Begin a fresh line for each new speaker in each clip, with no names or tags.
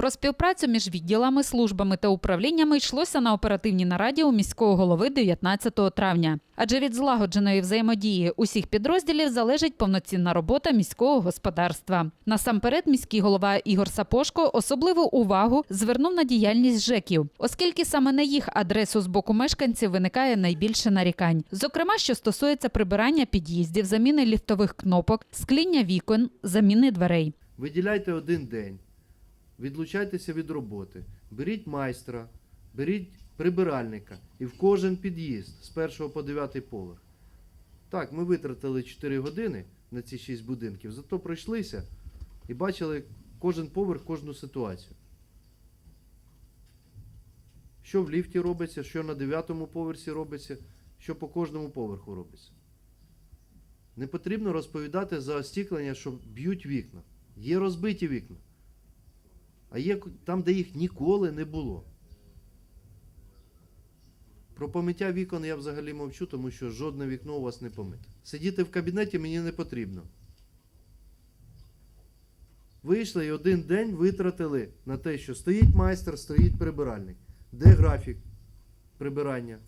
Про співпрацю між відділами, службами та управліннями йшлося на оперативній нараді у міського голови 19 травня. Адже від злагодженої взаємодії усіх підрозділів залежить повноцінна робота міського господарства. Насамперед, міський голова Ігор Сапошко особливу увагу звернув на діяльність ЖЕКів, оскільки саме на їх адресу з боку мешканців виникає найбільше нарікань. Зокрема, що стосується прибирання під'їздів, заміни ліфтових кнопок, скління вікон, заміни дверей.
Виділяйте один день, відлучайтеся від роботи, беріть майстра, беріть прибиральника і в кожен під'їзд з першого по дев'ятий поверх. Так, ми витратили 4 години на ці 6 будинків, зато пройшлися і бачили кожен поверх, кожну ситуацію. Що в ліфті робиться, що на дев'ятому поверсі робиться, що по кожному поверху робиться. Не потрібно розповідати за остіклення, що б'ють вікна. Є розбиті вікна. А є там, де їх ніколи не було. Про помиття вікон я взагалі мовчу, тому що жодне вікно у вас не помите. Сидіти в кабінеті мені не потрібно. Вийшли і один день витратили на те, що стоїть майстер, стоїть прибиральник. Де графік прибирання?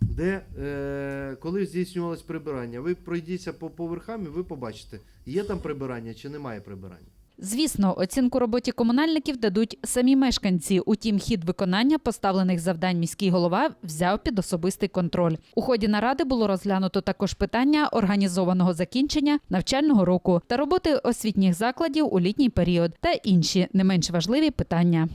Де, е, коли здійснювалось прибирання? Ви пройдіться по поверхам і ви побачите, є там прибирання чи немає прибирання.
Звісно, оцінку роботі комунальників дадуть самі мешканці. Утім, хід виконання поставлених завдань міський голова взяв під особистий контроль. У ході наради було розглянуто також питання організованого закінчення навчального року та роботи освітніх закладів у літній період та інші не менш важливі питання.